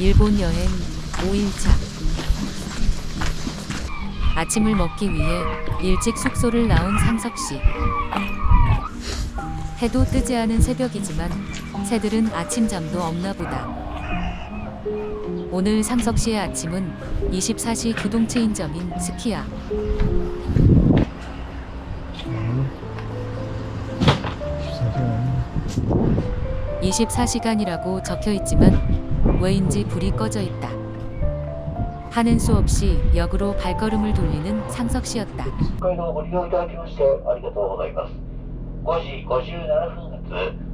일본 여행 5일차. 아침을 먹기 위해 일찍 숙소를 나온 상석 씨. 해도 뜨지 않은 새벽이지만 새들은 아침잠도 없나 보다. 오늘 상석 씨의 아침은 24시 구동체인 점인 스키야. 24시간이라고 적혀 있지만 왜인지 불이 꺼져 있다. 하는 수 없이 역으로 발걸음을 돌리는 상석 씨였다. 北海道をご利用いただきましてありがとうございます。5時57分発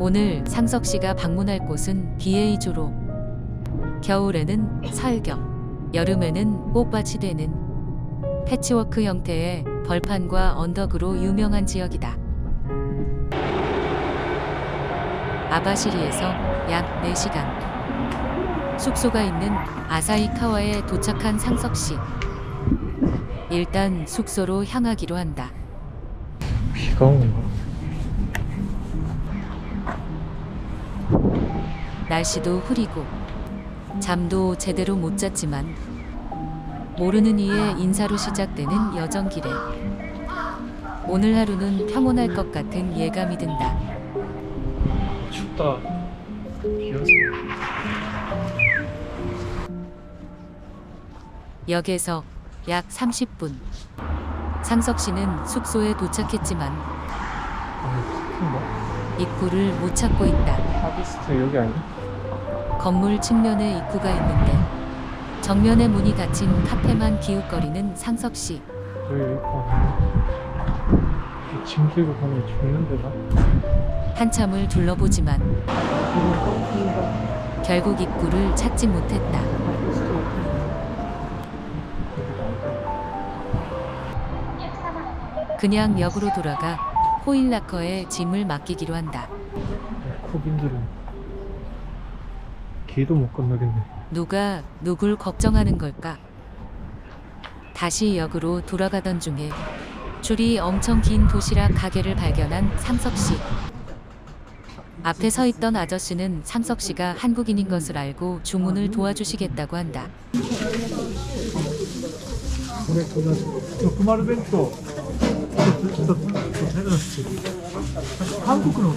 오늘 상석 씨가 방문할 곳은 BA조로. 겨울에는 설경, 여름에는 꽃밭이 되는 패치워크 형태의 벌판과 언덕으로 유명한 지역이다. 아바시리에서 약 4시간. 숙소가 있는 아사히카와에 도착한 상석 씨. 일단 숙소로 향하기로 한다. 비가 오는가? 날씨도 흐리고 잠도 제대로 못 잤지만 모르는 이의 인사로 시작되는 여정길에 오늘 하루는 평온할 것 같은 예감이 든다. 춥다. 비어서. 역에서 약 30분. 상석 씨는 숙소에 도착했지만? 입구를 못 찾고 있다. 하비스트 여기 아니야? 건물 측면에 입구가 있는데 정면에 문이 닫힌 카페만 기웃거리는 상석 씨. 여기 있고 짐 들고 가면 죽는데 나? 한참을 둘러보지만 결국 입구를 찾지 못했다. 그냥 역으로 돌아가 호일라커에 짐을 맡기기로 한다. 코빈들은 길도 못 건너겠네. 누가 누굴 걱정하는 걸까? 다시 역으로 돌아가던 중에 줄이 엄청 긴 도시락 가게를 발견한 상석 씨. 앞에 서 있던 아저씨는 상석 씨가 한국인인 것을 알고 주문을 도와주시겠다고 한다. これ、これ、徳丸弁当。一つ、一つ、韓国の。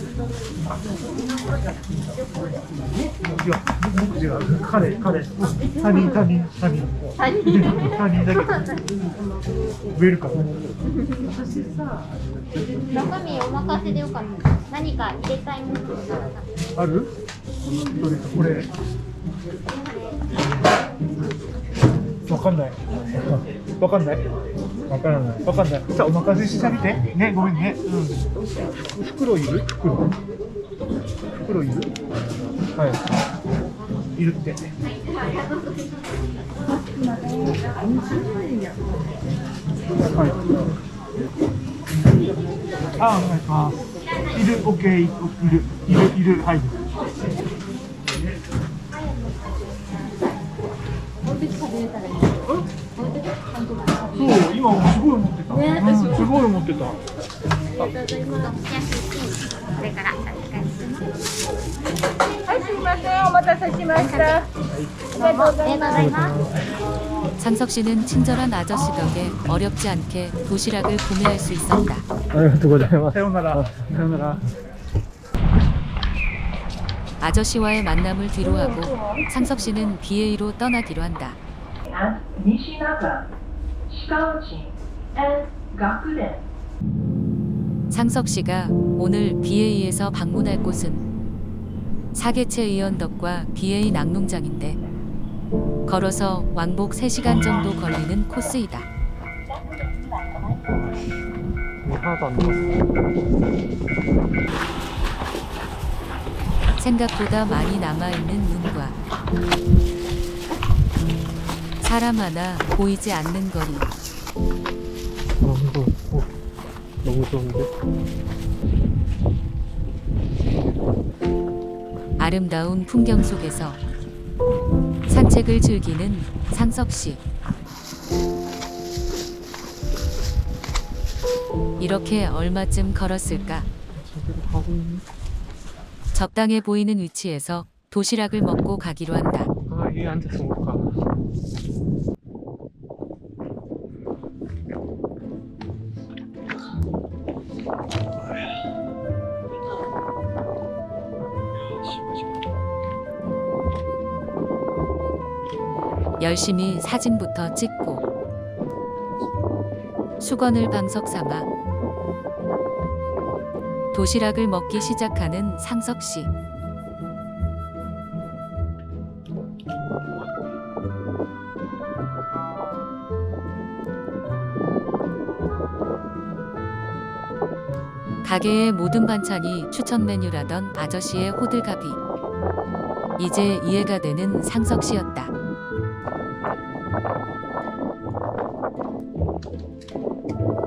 いや、僕違う。彼、彼。他人、他人、他人。他人だけ。ウェルカム。中身お任せでよかった。 何か入れたいものがある？どれか、これ。わかんない。わかんない？わからない。わかんない。さあ、お任せしてみて。ね、ごめんね。うん。袋いる？袋。袋いる？はい。いるって。はい。あ、お願いします。いる、オッケー、いる、いる、いる、はい。そう、今すごい思ってた。うん、すごい思ってた。ありがとうございま。はい、すみません。お待たせしました。ありがとうございます。 상석 씨는 친절한 아저씨 덕에 어렵지 않게 도시락을 구매할 수 있었다. 아유 두고 닮아. 태어나라. 어, 태어나라. 아저씨와의 만남을 뒤로하고 상석 씨는 BA로 떠나기로 한다. 상석 씨가 오늘 BA에서 방문할 곳은 사계체 의원덕과 BA 낙농장인데 걸어서 왕복 3시간 정도 걸리는 코스이다. 뭐 하나도 안. 생각보다 많이 남아있는 눈과 사람 하나 보이지 않는 거리. 아, 이거 어, 너무 좋은데? 아름다운 풍경 속에서 산책을 즐기는 상석 씨. 이렇게 얼마쯤 걸었을까? 적당해 보이는 위치에서 도시락을 먹고 가기로 한다. 아, 위에 앉아서 열심히 사진부터 찍고 수건을 방석 삼아 도시락을 먹기 시작하는 상석 씨. 가게의 모든 반찬이 추천 메뉴라던 아저씨의 호들갑이 이제 이해가 되는 상석 씨였다.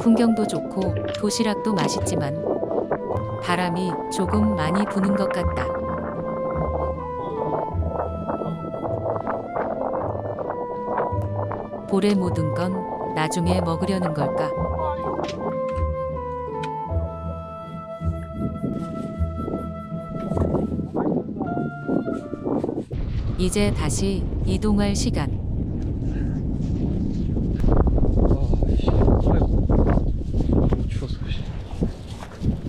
풍경도 좋고 도시락도 맛있지만 바람이 조금 많이 부는 것 같다. 볼에 묻은 건 나중에 먹으려는 걸까? 이제 다시 이동할 시간. 아, 씨. 아이고. 너무 추워서. 씨.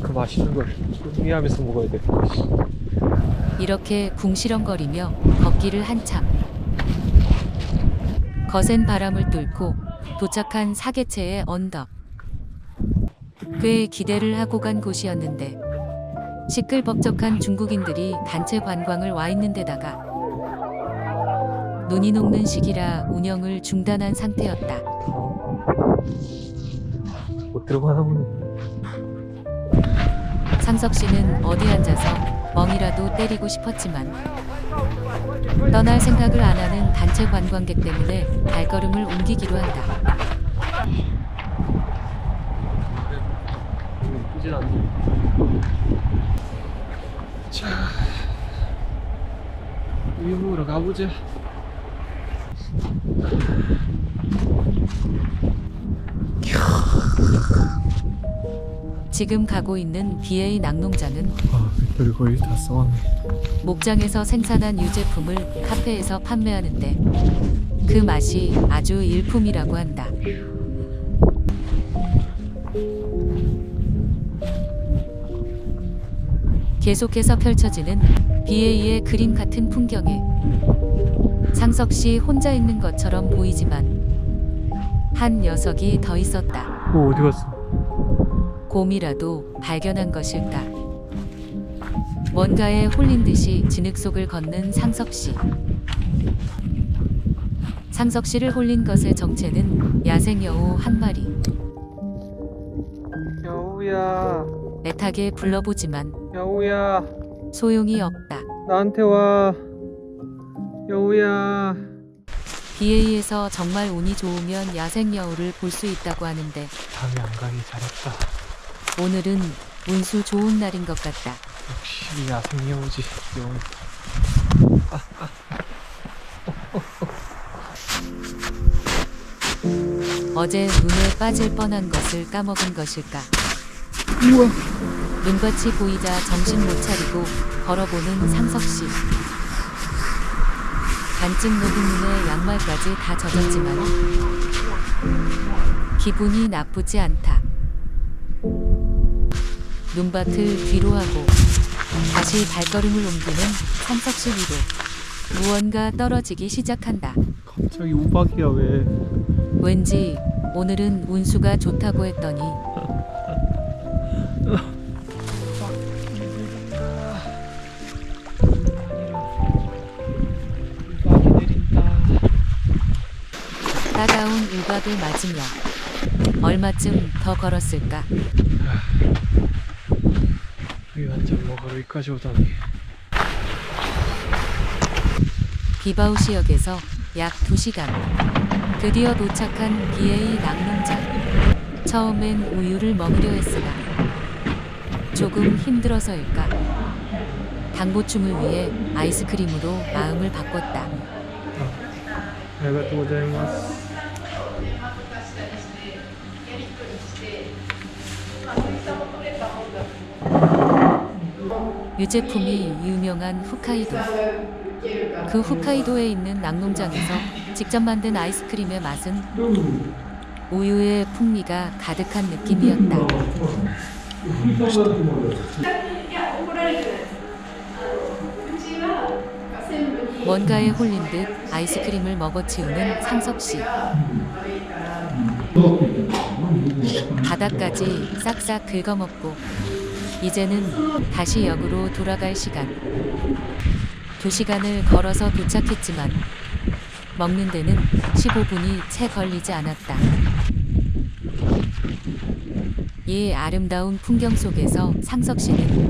그 맛있는 걸 음미하면서 먹어야 돼. 씨. 이렇게 궁시렁거리며 걷기를 한참. 거센 바람을 뚫고 도착한 사계체의 언덕. 꽤 기대를 하고 간 곳이었는데 시끌벅적한 중국인들이 단체 관광을 와 있는 데다가 눈이 녹는 시기라 운영을 중단한 상태였다. 못 들어가나 보네. 상석 씨는 어디 앉아서 멍이라도 때리고 싶었지만 떠날 생각을 안 하는 단체 관광객 때문에 발걸음을 옮기기로 한다. 자, 먹으러 가보자. 지금 가고 있는 BA 낙농장은 아, 별 거의 다 써왔네. 목장에서 생산한 유제품을 카페에서 판매하는데 그 맛이 아주 일품이라고 한다. 계속해서 펼쳐지는 BA의 그림 같은 풍경에 상석 씨 혼자 있는 것처럼 보이지만 한 녀석이 더 있었다. 어, 어디 갔어? 곰이라도 발견한 것일까? 뭔가에 홀린 듯이 진흙 속을 걷는 상석 씨. 상석 씨를 홀린 것의 정체는 야생 여우 한 마리. 여우야, 애타게 불러보지만 여우야, 소용이 없다. 나한테 와. 여우야. BA에서 정말 운이 좋으면 야생 여우를 볼 수 있다고 하는데 다음에 안 가기 잘했다. 오늘은 운수 좋은 날인 것 같다. 역시 야생 여우지. 여우. 어제 눈에 빠질 뻔한 것을 까먹은 것일까? 눈밭이 보이자 정신 못 차리고 걸어보는 상석 씨. 반쯤 녹은 눈에 양말까지 다 젖었지만 기분이 나쁘지 않다. 눈밭을 뒤로 하고 다시 발걸음을 옮기는 씨 위로 무언가 떨어지기 시작한다. 갑자기 우박이야 왜? 왠지 오늘은 운수가 좋다고 했더니. 따가운 우박을 맞으며 얼마쯤 더 걸었을까? 여기 완전 뭐가 여기까지 오다니. 비바우시역에서 약 2시간 드디어 도착한 비에이 낙농장. 처음엔 우유를 먹으려 했으나 조금 힘들어서일까? 당보춤을 위해 아이스크림으로 마음을 바꿨다. 아, Thank you. 유제품이 유명한 홋카이도. 그 홋카이도에 있는 낙농장에서 직접 만든 아이스크림의 맛은 우유의 풍미가 가득한 느낌이었다. 뭔가에 홀린 듯 아이스크림을 먹어치우는 상석 씨. 바닥까지 싹싹 긁어먹고 이제는 다시 역으로 돌아갈 시간. 두 시간을 걸어서 도착했지만 먹는 데는 15분이 채 걸리지 않았다. 이 아름다운 풍경 속에서 상석 씨는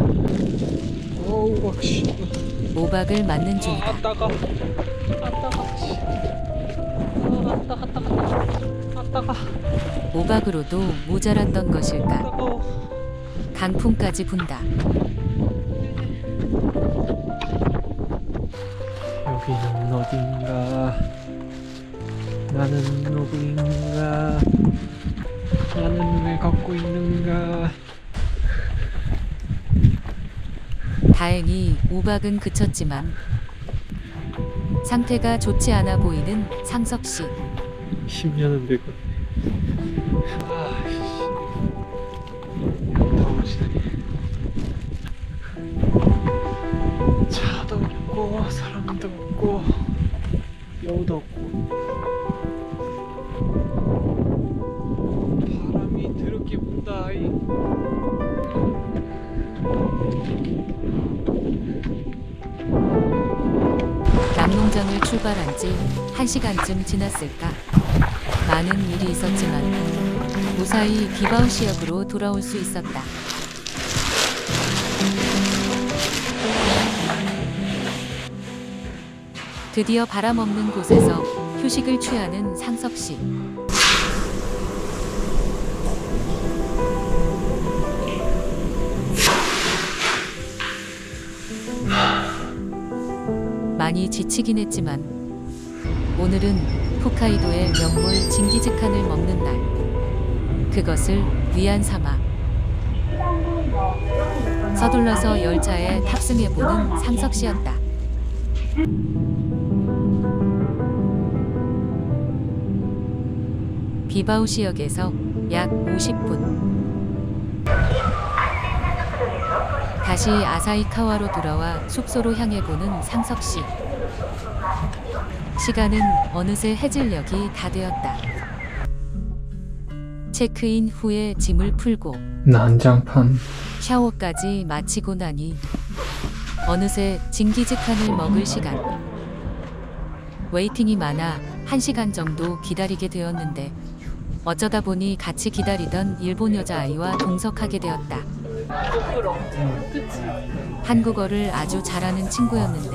모박을 맞는 중이다. 모박으로도 모자랐던 것일까? 강풍까지 분다. 여기는 어딘가 나는 누구인가 나는 왜 걷고 있는가 다행히 모박은 그쳤지만 상태가 좋지 않아 보이는 상석 씨. 10년은 되고 더우시네 차도 없고 사람도 없고 여우도 없고. 바람이 더럽게 분다 이. 낙농장을 출발한 지 1시간쯤 지났을까? 많은 일이 있었지만 무사히 비바우시역으로 돌아올 수 있었다. 드디어 바람 없는 곳에서 휴식을 취하는 상석 씨. 많이 지치긴 했지만 오늘은 홋카이도의 명물 징기즈칸을 먹는 날. 그것을 위안 삼아 서둘러서 열차에 탑승해보는 상석 씨였다. 비바우시역에서 약 50분. 다시 아사히카와로 돌아와 숙소로 향해 보는 상석 씨. 시간은 어느새 해질녘이 다 되었다. 체크인 후에 짐을 풀고 난장판 샤워까지 마치고 나니 어느새 징기즈칸을 먹을 시간. 웨이팅이 많아 1시간 정도 기다리게 되었는데 어쩌다 보니 같이 기다리던 일본 여자아이와 동석하게 되었다. 한국어를 아주 잘하는 친구였는데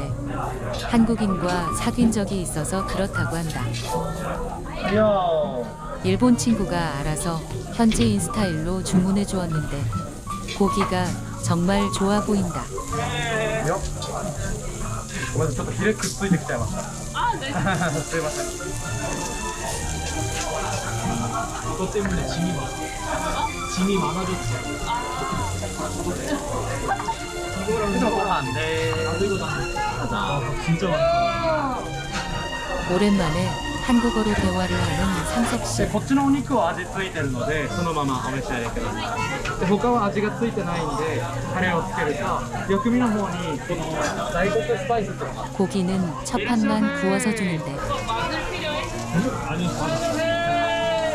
한국인과 사귄 적이 있어서 그렇다고 한다. 일본 친구가 알아서 현지인 스타일로 주문해 주었는데 고기가 정말 좋아 보인다. ごめんなさいちょっとヒレくっついてきちゃいましたあすいません이것 때문에 짐이 많아 짐이 많아졌지 이거랑 이거랑 안돼 안 들고 다녀 아 진짜 많다 오랜만에 한국어로 대화를 하는 상석 씨. でこっちのお肉は味付いてるのでそのままお召し上がりくださいで他は味が付いてないんでタレをつけると薬味の方にこの大黒スパイスっていうのが 고기는 첫판만 구워서 주는데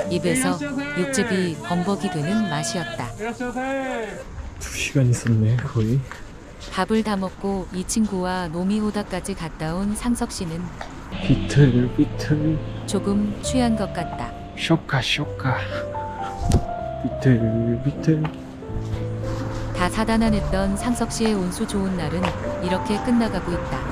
입에서 육즙이 범벅이 되는 맛이었다. いらっしゃいませ 2시간 있었네 거의 밥을 다 먹고 이 친구와 노미호다까지 갔다 온 상석 씨는 비틀 비틀 조금 취한 것 같다. 쇼카 쇼카 비틀 비틀 다 사단안했던 상석 씨의 운수 좋은 날은 이렇게 끝나가고 있다.